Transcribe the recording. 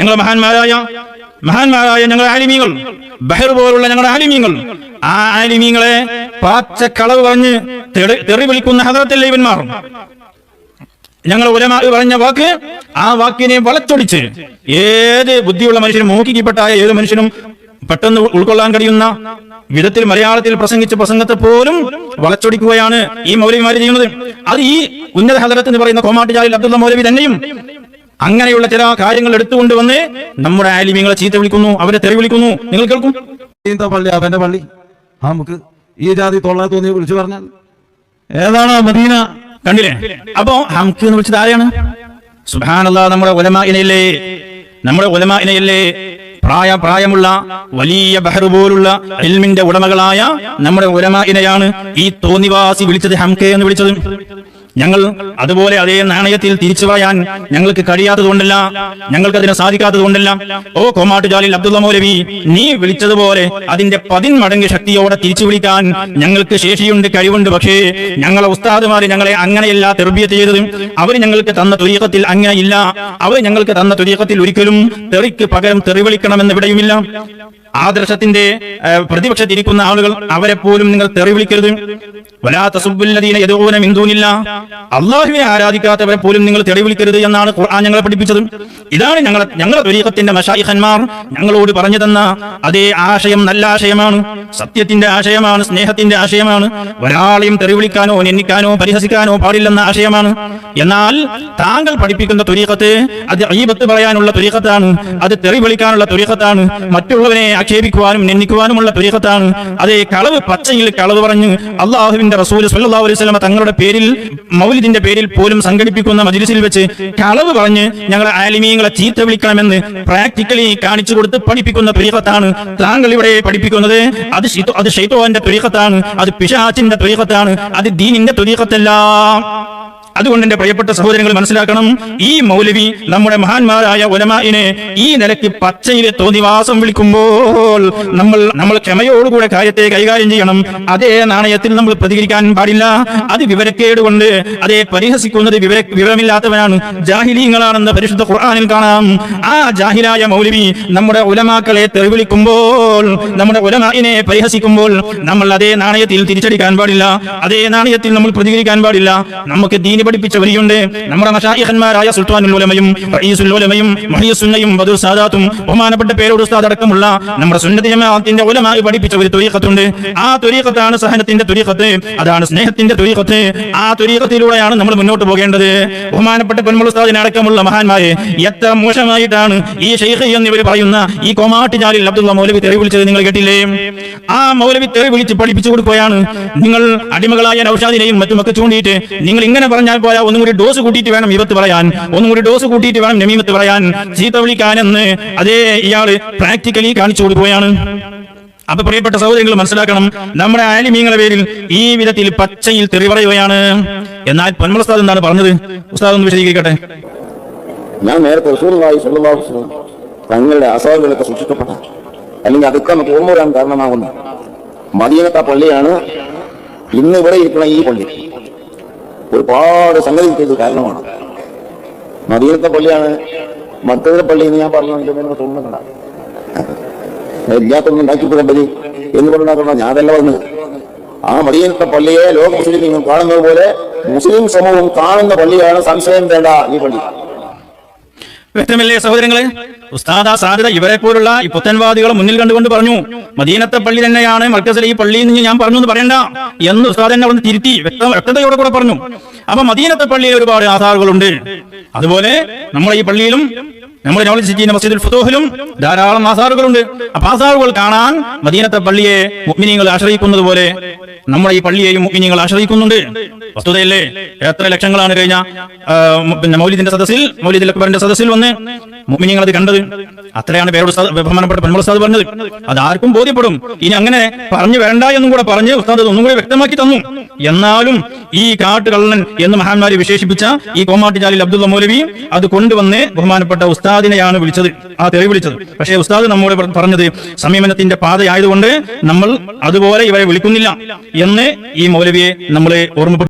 ഞങ്ങൾ മഹാന്മാരായ മഹാന്മാരായ ഞങ്ങളുടെ ആലിമീങ്ങൾ ബഹർ പോലുള്ള ഞങ്ങളുടെ ആലിമീങ്ങൾ ആ ആലിമീങ്ങളെ പാച്ച കളവ് പറഞ്ഞ് തെറി- തെറി വിളിക്കുന്ന ഹദറത്തല്ലേ ഇവന്മാർ ഞങ്ങൾ ഉലമാ പറഞ്ഞ വാക്ക് ആ വാക്കിനെ വളച്ചൊടിച്ച് ഏത് ബുദ്ധിയുള്ള മനുഷ്യനും മോഹിക്കപ്പെട്ടായ ഏത് മനുഷ്യനും പെട്ടെന്ന് ഉൾക്കൊള്ളാൻ കഴിയുന്ന വിധത്തിൽ മലയാളത്തിൽ പ്രസംഗിച്ച പ്രസംഗത്തെ പോലും വളച്ചൊടിക്കുകയാണ് ഈ മൗലവിമാര് ചെയ്യുന്നത്. അത് ഈ ഉന്നത ഹദരത്ത് എന്ന് പറയുന്ന കോമാട്ടുചാലിൽ അബ്ദുള്ള മൗലവി തന്നെയും അങ്ങനെയുള്ള ചില കാര്യങ്ങൾ എടുത്തുകൊണ്ട് വന്ന് നമ്മുടെ ആലിമ്യങ്ങളെ ചീത്ത വിളിക്കുന്നു അവരെ തെറി വിളിക്കുന്നു. നിങ്ങൾ കേൾക്കും. എന്താ പള്ളി? അവന്റെ പള്ളി. ആ നമുക്ക് ഈ ജാതി തൊള്ള തോന്നി വിളിച്ചു പറഞ്ഞാൽ ഏതാണ് മദീന? കണ്ടില്ലേ? അപ്പോ ഹംക്ക് എന്ന് വിളിച്ചത് ആരെയാണ്? സുഹാനല്ല നമ്മുടെ ഒലമ ഇനയില്ലേ നമ്മുടെ ഒലമ ഇനയില്ലേ പ്രായ പ്രായമുള്ള വലിയ ബഹർ പോലുള്ള ഇൽമിന്റെ ഉടമകളായ നമ്മുടെ ഒലമ ഇനയാണ് ഈ തോന്നിവാസി വിളിച്ചത് ഹംക്കെ എന്ന് വിളിച്ചത്. ഞങ്ങൾ അതുപോലെ അതേ നാണയത്തിൽ തിരിച്ചു പറയാൻ ഞങ്ങൾക്ക് കഴിയാത്തതുകൊണ്ടല്ല ഞങ്ങൾക്ക് അതിന് സാധിക്കാത്തത് കൊണ്ടല്ല ഓ കോമാട്ടുജാലിൽ അബ്ദുള്ള മൗലവി നീ വിളിച്ചതുപോലെ അതിന്റെ പതിന്മടങ്ങ് ശക്തിയോടെ തിരിച്ചു വിളിക്കാൻ ഞങ്ങൾക്ക് ശേഷിയുണ്ട് കഴിവുണ്ട്. പക്ഷേ ഞങ്ങളെ ഉസ്താദുമാര് ഞങ്ങളെ അങ്ങനെയല്ല തെർബിയത്ത് ചെയ്തതും അവർ ഞങ്ങൾക്ക് തന്ന തുരീക്കത്തിൽ അങ്ങനെയില്ല അവർ ഞങ്ങൾക്ക് തന്ന തുരീക്കത്തിൽ ഒരിക്കലും തെറിക്ക് പകരം തെറി വിളിക്കണമെന്ന് ഇവിടെയുമില്ല ആദർശത്തിന്റെ പ്രതിപക്ഷത്തിരിക്കുന്ന ആളുകൾ അവരെ പോലും നിങ്ങൾ തെറി വിളിക്കരുത്. വലാത്ത സുബുല്ലദീന യദൂന മിൻ ദൂനില്ല. അള്ളാഹുവിനെ ആരാധിക്കാത്തവരെ പോലും നിങ്ങൾ തെറി വിളിക്കരുത് എന്നാണ് ഖുർആൻ ഞങ്ങളെ പഠിപ്പിച്ചത്. ഇതാണ് ഞങ്ങളെ ഞങ്ങളുടെ തുരീഖത്തിന്റെ മഷായിഖന്മാർ ഞങ്ങളോട് പറഞ്ഞു തന്ന അതേ ആശയം നല്ല ആശയമാണ് സത്യത്തിന്റെ ആശയമാണ് സ്നേഹത്തിന്റെ ആശയമാണ്. ഒരാളെയും തെറി വിളിക്കാനോ നിന്ദിക്കാനോ പരിഹസിക്കാനോ പാടില്ലെന്ന ആശയമാണ്. എന്നാൽ താങ്കൾ പഠിപ്പിക്കുന്ന തുരീഖത്ത് അത് അയ്യബത്ത് പറയാനുള്ള തുരീഖത്താണ് അത് തെറി വിളിക്കാനുള്ള തുരീഖത്താണ് മറ്റുള്ളവരെ ആക്ഷേപിക്കുവാനും നിന്ദിക്കുവാനുമുള്ള തുരീഖത്താണ്. അതേ കളവ് പച്ചയിൽ കളവ് പറഞ്ഞ് അള്ളാഹുവിന്റെ റസൂൽ സല്ലല്ലാഹു അലൈഹി തങ്ങളുടെ പേരിൽ മൗലിദിന്റെ പേരിൽ പോലും സംഘടിപ്പിക്കുന്ന മജിലിസിൽ വെച്ച് കളവ് പറഞ്ഞ് ഞങ്ങളെ ആലിമീങ്ങളെ ചീത്ത വിളിക്കണമെന്ന് പ്രാക്ടിക്കലി കാണിച്ചു കൊടുത്ത് പഠിപ്പിക്കുന്ന തുരീഖത്താണ്. താങ്കൾ ഇവിടെ പഠിപ്പിക്കുന്നത് അത് അത് ഷെയ്ത്തോന്റെ തുരീഖത്താണ് അത് പിശാച്ചിന്റെ തുരീഖത്താണ് അത് ദീനിന്റെ തുരീഖത്തല്ല. അതുകൊണ്ട് എന്റെ പ്രിയപ്പെട്ട സഹോദരങ്ങൾ മനസ്സിലാക്കണം ഈ മൗലവി നമ്മുടെ മഹാന്മാരായ ഒലമാനെ ഈ നിലയ്ക്ക് പച്ചയിലെ തോന്നിവാസം വിളിക്കുമ്പോൾ നമ്മൾ നമ്മൾ ക്ഷമയോടുകൂടെ കാര്യത്തെ കൈകാര്യം ചെയ്യണം. അതേ നാണയത്തിൽ നമ്മൾ പ്രതികരിക്കാൻ പാടില്ല. അത് വിവരക്കേട് കൊണ്ട് അതേ പരിഹസിക്കുന്നത് വിവര വിവരമില്ലാത്തവനാണ്. ജാഹിലീങ്ങളാണെന്ന് പരിശുദ്ധ ഖുർആാനിൽ കാണാം. ആ ജാഹിലായ മൗലവി നമ്മുടെ ഉലമാക്കളെ തെറിവിളിക്കുമ്പോൾ നമ്മുടെ ഉലമാനെ പരിഹസിക്കുമ്പോൾ നമ്മൾ അതേ നാണയത്തിൽ തിരിച്ചടിക്കാൻ പാടില്ല. അതേ നാണയത്തിൽ നമ്മൾ പ്രതികരിക്കാൻ പാടില്ല. നമുക്ക് ദീനി പഠിപ്പിച്ച വരിയുണ്ട് നമ്മുടെ മഷായിഖന്മാരായ സുൽത്താനുൽ ഉലമയും റഈസുൽ ഉലമയും ബദുർ സാദാത്തും ബഹുമാനപ്പെട്ട പേരോട് ഉസ്താദ് അടക്കമുള്ള നമ്മുടെ സുന്നതി ജമാഅത്തിന്റെ ഉലമായി പഠിപ്പിച്ച ഒരു തുരീഖത്തുണ്ട് ആ തുരീഖത്താണ് സഹനത്തിന്റെ തുരീഖത്ത് അതാണ് സ്നേഹത്തിന്റെ തുരീഖത്ത് ആ തുരീഖത്തിലൂടെയാണ് നമ്മൾ മുന്നോട്ട് പോകേണ്ടത്. ബഹുമാനപ്പെട്ട പൊന്മുൾ ഉസ്താദിനെ അടക്കമുള്ള മഹാന്മാരെ എത്ര മോശമായിട്ടാണ് ഈ ഷെയ്ഖ് എന്നിവർ പറയുന്ന ഈ കോമാട്ടുചാലിൽ അബ്ദുള്ള മൗലവി തെറി വിളിച്ചത് നിങ്ങൾ കേട്ടില്ലേ? ആ മൗലവി തെറി വിളിച്ച് പഠിപ്പിച്ചു കൊടുക്കുകയാണ്. നിങ്ങൾ അടിമകളായ നൌഷാദിനെയും മറ്റുമൊക്കെ ചൂണ്ടിയിട്ട് നിങ്ങൾ ഇങ്ങനെ പറഞ്ഞാൽ പോരാ ഒന്നും കൂടി ഡോസ് കൂട്ടിയിട്ട് വേണം ഇവത്ത് പറയാൻ. ഒന്നും കൂടി ഡോസ് കൂട്ടിയിട്ട് വേണം നമീമത്ത് പറയാൻ. ചീത്ത വിളിക്കാനെന്ന് അതേ ഇയാൾ പ്രാക്ടിക്കലി കാണിച്ചു കൊടുക്കുകയാണ്. അപ്പൊ പ്രിയപ്പെട്ട സഹോദരങ്ങൾ മനസ്സിലാക്കണം നമ്മുടെ ആലിമീങ്ങളുടെ പേരിൽ ഈ വിധത്തിൽ പച്ചയിൽ തെറി പറയുകയാണ്. എന്നാൽ പൊന്മല ഉസ്താദ് എന്താണ് പറഞ്ഞത്? ഉസ്താദ് ഒന്ന് വിശദീകരിക്കട്ടെ. ഞാൻ നേരത്തെ തങ്ങളുടെ അസാധുകളൊക്കെ സൂക്ഷിക്കപ്പെട്ട അല്ലെങ്കിൽ അതൊക്കെ നമുക്ക് ഓർമ്മ വരാൻ കാരണമാകുന്ന മദീനത്തെ പള്ളിയാണ് ഇന്ന് ഇവിടെ ഇരിക്കുന്ന ഈ പള്ളി. ഒരുപാട് സംഗതികൾക്ക് കാരണമാണ്. മദീനത്തെ പള്ളിയാണ്. മറ്റൊരു പള്ളി എന്ന് ഞാൻ പറഞ്ഞു നിങ്ങൾ തോന്നുന്നുണ്ട ഇല്ലാത്തൊന്നും ഉണ്ടാക്കിപ്പോകേണ്ടത് എന്ന് പറഞ്ഞാൽ ഞാൻ തന്നെ പറഞ്ഞു ആ മദീനത്തെ പള്ളിയെ ലോക മുസ്ലിം കാണുന്നത് പോലെ മുസ്ലിം സമൂഹം കാണുന്ന പള്ളിയാണ് സംശയം വേണ്ട ഈ പള്ളി. വ്യക്തമല്ലേ സഹോദരങ്ങളെ? ഉസ്താദ സാധ്യത ഇവരെ പോലുള്ള ഈ പുത്തൻവാദികളെ മുന്നിൽ കണ്ടുകൊണ്ട് പറഞ്ഞു മദീനത്തെ പള്ളി തന്നെയാണ് മർക്കസിലെ ഈ പള്ളിയിൽ നിന്ന് ഞാൻ പറഞ്ഞു എന്ന് പറയണ്ട എന്ന് ഉസ്താദ് എന്നെ അവിടെ തിരുത്തി വ്യക്തതയോടെ കൂടെ പറഞ്ഞു. അപ്പൊ മദീനത്തെ പള്ളിയിൽ ഒരുപാട് ആധാറുകളുണ്ട്. അതുപോലെ നമ്മളെ ഈ പള്ളിയിലും നമ്മുടെ നോളജ് സിറ്റിന്റെ മസ്ജിദുൽ ഫുതൂഹിലും ധാരാളം ആസാറുകളുണ്ട്. അപ്പൊ ആസാറുകൾ കാണാൻ മദീനത്തെ പള്ളിയെ മുഗ്മിനിയങ്ങൾ ആശ്രയിക്കുന്നത് പോലെ നമ്മുടെ ഈ പള്ളിയെയും മുഗ്മിനിയങ്ങൾ ആശ്രയിക്കുന്നുണ്ട്. വസ്തുതയല്ലേ? എത്ര ലക്ഷങ്ങളാണ് കഴിഞ്ഞ പിന്നെ മൗലിദിന്റെ സദസ്സിൽ മൗലിദ് അക്ബറിന്റെ സദസ്സിൽ വന്ന് മുഗ്മിനിയങ്ങൾ അത് കണ്ടത്? അത്രയാണ് പേരോട് ഉസ്താദ് ബഹുമാനപ്പെട്ട പെൺമുള സാദ് പറഞ്ഞത്. അത് ആർക്കും ബോധ്യപ്പെടും. ഇനി അങ്ങനെ പറഞ്ഞു വേണ്ട എന്നും കൂടെ പറഞ്ഞ് ഉസ്താദ് ഒന്നും കൂടി വ്യക്തമാക്കി തന്നു. എന്നാലും ഈ കാട്ടുകള്ളൻ എന്ന് മഹാന്മാരെ വിശേഷിപ്പിച്ച ഈ കോമാട്ടിജാലിൽ അബ്ദുള്ള മൗലവിയും അത് കൊണ്ടുവന്ന് ബഹുമാനപ്പെട്ട ഉസ്താദിനെയാണ് വിളിച്ചത്. ആ തെറി വിളിച്ചത്. പക്ഷേ ഉസ്താദ് നമ്മോട് പറ- പറഞ്ഞത് സംയമനത്തിന്റെ പാതയായതുകൊണ്ട് നമ്മൾ അതുപോലെ ഇവരെ വിളിക്കുന്നില്ല എന്ന് ഈ മൗലവിയെ നമ്മളെ ഓർമ്മപ്പെടുത്തി